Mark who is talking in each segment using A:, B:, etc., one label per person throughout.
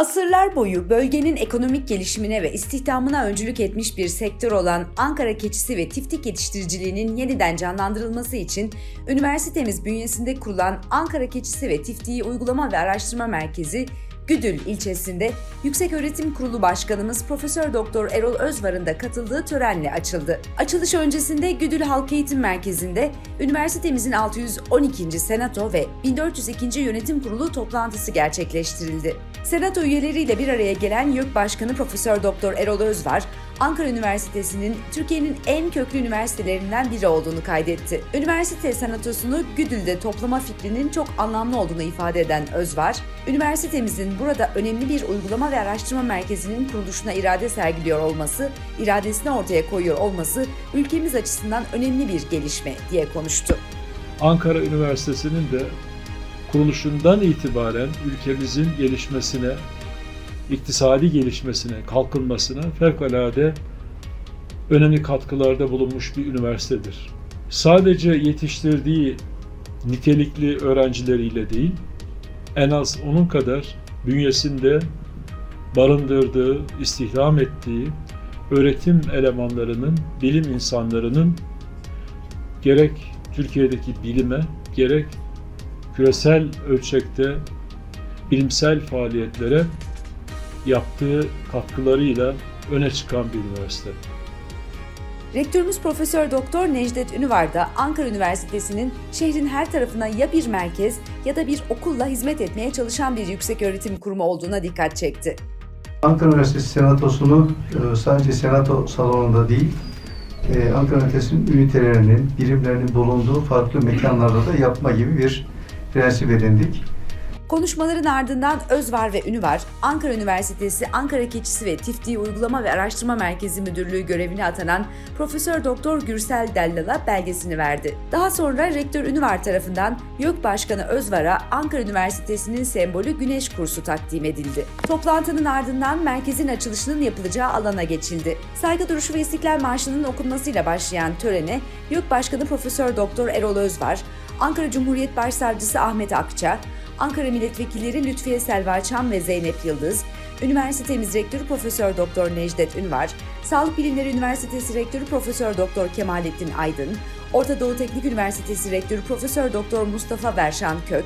A: Asırlar boyu bölgenin ekonomik gelişimine ve istihdamına öncülük etmiş bir sektör olan Ankara keçisi ve tiftik yetiştiriciliğinin yeniden canlandırılması için üniversitemiz bünyesinde kurulan Ankara Keçisi ve Tiftiği Uygulama ve Araştırma Merkezi Güdül ilçesinde Yükseköğretim Kurulu Başkanımız Profesör Doktor Erol Özvar'ın da katıldığı törenle açıldı. Açılış öncesinde Güdül Halk Eğitim Merkezi'nde üniversitemizin 612. Senato ve 1402. Yönetim Kurulu toplantısı gerçekleştirildi. Senato üyeleriyle bir araya gelen YÖK Başkanı Profesör Doktor Erol Özvar, Ankara Üniversitesi'nin Türkiye'nin en köklü üniversitelerinden biri olduğunu kaydetti. Üniversite senatosunu Güdül'de toplama fikrinin çok anlamlı olduğunu ifade eden Özvar, üniversitemizin burada önemli bir uygulama ve araştırma merkezinin kuruluşuna irade sergiliyor olması, iradesini ortaya koyuyor olması ülkemiz açısından önemli bir gelişme diye konuştu.
B: Ankara Üniversitesi'nin de kuruluşundan itibaren ülkemizin gelişmesine, iktisadi gelişmesine, kalkınmasına fevkalade önemli katkılarda bulunmuş bir üniversitedir. Sadece yetiştirdiği nitelikli öğrencileriyle değil, en az onun kadar bünyesinde barındırdığı, istihdam ettiği öğretim elemanlarının, bilim insanlarının gerek Türkiye'deki bilime, gerek küresel ölçekte bilimsel faaliyetlere yaptığı katkılarıyla öne çıkan bir üniversite.
A: Rektörümüz Profesör Doktor Necdet Ünüvar da Ankara Üniversitesi'nin şehrin her tarafına ya bir merkez ya da bir okulla hizmet etmeye çalışan bir yükseköğretim kurumu olduğuna dikkat çekti.
C: Ankara Üniversitesi Senatosu'nu e, sadece Senato salonunda değil, e, Ankara Üniversitesi'nin ünitelerinin, birimlerinin bulunduğu farklı mekanlarda da yapma gibi bir prensip edindik.
A: Konuşmaların ardından Özvar ve Ünüvar, Ankara Üniversitesi Ankara Keçisi ve Tiftiği Uygulama ve Araştırma Merkezi Müdürlüğü görevine atanan Profesör Doktor Gürsel Dellal'a belgesini verdi. Daha sonra Rektör Ünüvar tarafından YÖK Başkanı Özvar'a Ankara Üniversitesi'nin sembolü Güneş Kursu takdim edildi. Toplantının ardından merkezin açılışının yapılacağı alana geçildi. Saygı duruşu ve İstiklal Marşı'nın okunmasıyla başlayan törene YÖK Başkanı Profesör Doktor Erol Özvar, Ankara Cumhuriyet Başsavcısı Ahmet Akça, Ankara Milletvekilleri Lütfiye Selva ve Zeynep Yıldız, Üniversitemiz Rektörü Profesör Doktor Necdet Ünvar, Sağlık Bilimleri Üniversitesi Rektörü Profesör Doktor Kemalettin Aydın, Orta Doğu Teknik Üniversitesi Rektörü Profesör Doktor Mustafa Verşan Kök,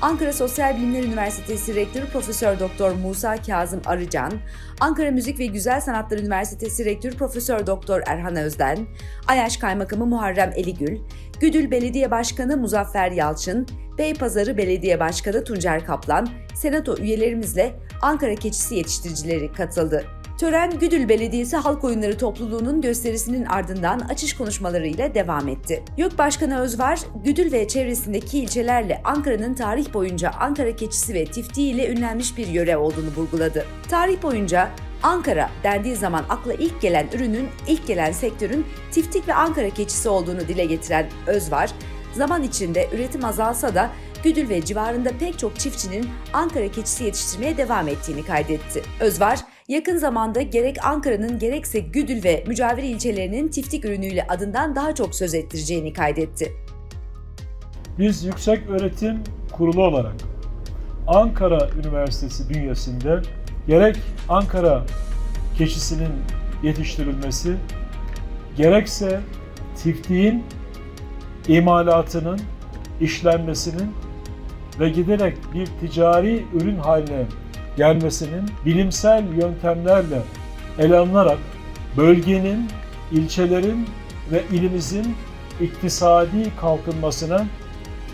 A: Ankara Sosyal Bilimler Üniversitesi Rektörü Profesör Doktor Musa Kazım Arıcan, Ankara Müzik ve Güzel Sanatlar Üniversitesi Rektörü Profesör Doktor Erhan Özden, Ayaş Kaymakamı Muharrem Eligül, Güdül Belediye Başkanı Muzaffer Yalçın, Beypazarı Belediye Başkanı Tuncer Kaplan, Senato üyelerimizle Ankara Keçisi Yetiştiricileri katıldı. Tören Güdül Belediyesi Halk Oyunları Topluluğu'nun gösterisinin ardından açış konuşmalarıyla devam etti. YÖK Başkanı Özvar, Güdül ve çevresindeki ilçelerle Ankara'nın tarih boyunca Ankara keçisi ve tiftiği ile ünlenmiş bir yöre olduğunu vurguladı. Tarih boyunca Ankara dendiği zaman akla ilk gelen ürünün, ilk gelen sektörün tiftik ve Ankara keçisi olduğunu dile getiren Özvar, zaman içinde üretim azalsa da Güdül ve civarında pek çok çiftçinin Ankara keçisi yetiştirmeye devam ettiğini kaydetti. Özvar, yakın zamanda gerek Ankara'nın gerekse Güdül ve mücavir ilçelerinin tiftik ürünüyle adından daha çok söz ettireceğini kaydetti.
B: Biz Yüksek Öğretim Kurulu olarak Ankara Üniversitesi bünyesinde gerek Ankara keçisinin yetiştirilmesi, gerekse tiftiğin imalatının, işlenmesinin ve giderek bir ticari ürün haline gelmesinin bilimsel yöntemlerle ele alınarak bölgenin, ilçelerin ve ilimizin iktisadi kalkınmasına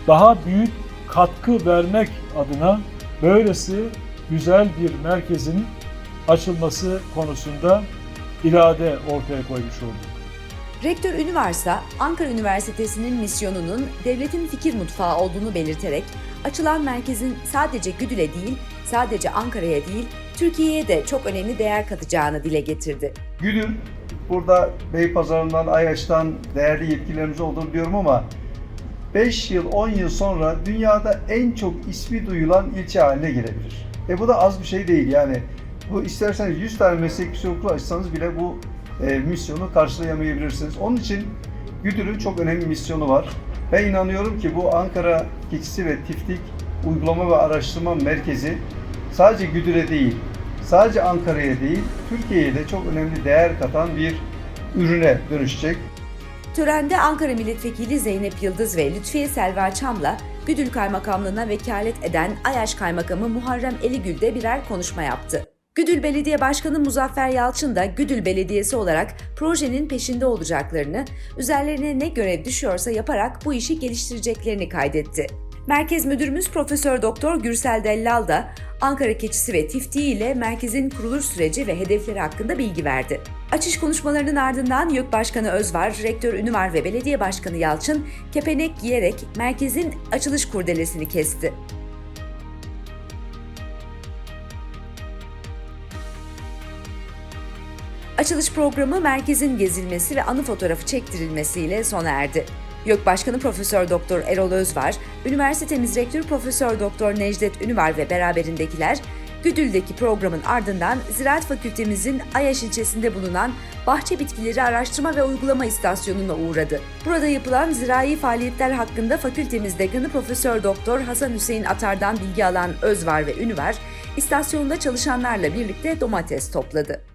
B: daha büyük katkı vermek adına böylesi güzel bir merkezin açılması konusunda irade ortaya koymuş olduk.
A: Rektör Ünivarsa, Ankara Üniversitesi'nin misyonunun devletin fikir mutfağı olduğunu belirterek, açılan merkezin sadece Güdül'e değil, sadece Ankara'ya değil, Türkiye'ye de çok önemli değer katacağını dile getirdi.
C: Güdül, burada Beypazarı'ndan, Ayaş'tan değerli yetkilerimiz olduğunu biliyorum ama 5 yıl, 10 yıl sonra dünyada en çok ismi duyulan ilçe haline gelebilir. E bu da az bir şey değil yani. Bu isterseniz 100 tane meslek okulu açsanız bile bu e, misyonu karşılayamayabilirsiniz. Onun için Güdül'ün çok önemli misyonu var. Ben inanıyorum ki bu Ankara Keçisi ve Tiftik Uygulama ve Araştırma Merkezi sadece Güdül'e değil, sadece Ankara'ya değil, Türkiye'ye de çok önemli değer katan bir ürüne dönüşecek.
A: Törende Ankara Milletvekili Zeynep Yıldız ve Lütfiye Selva Çam'la Güdül Kaymakamlığı'na vekalet eden Ayaş Kaymakamı Muharrem Eligül de birer konuşma yaptı. Güdül Belediye Başkanı Muzaffer Yalçın da Güdül Belediyesi olarak projenin peşinde olacaklarını, üzerlerine ne görev düşüyorsa yaparak bu işi geliştireceklerini kaydetti. Merkez Müdürümüz Profesör Doktor Gürsel Dellal da Ankara Keçisi ve Tiftiği ile merkezin kuruluş süreci ve hedefleri hakkında bilgi verdi. Açış konuşmalarının ardından YÖK Başkanı Özvar, Rektör Ünüvar ve Belediye Başkanı Yalçın kepenek giyerek merkezin açılış kurdelesini kesti. Açılış programı merkezin gezilmesi ve anı fotoğrafı çektirilmesiyle sona erdi. YÖK Başkanı Profesör Doktor Erol Özvar, üniversitemiz rektörü Profesör Doktor Necdet Ünüvar ve beraberindekiler Güdül'deki programın ardından Ziraat Fakültemizin Ayaş ilçesinde bulunan Bahçe Bitkileri Araştırma ve Uygulama İstasyonu'na uğradı. Burada yapılan zirai faaliyetler hakkında fakültemiz dekanı Profesör Doktor Hasan Hüseyin Atar'dan bilgi alan Özvar ve Ünüvar, istasyonda çalışanlarla birlikte domates topladı.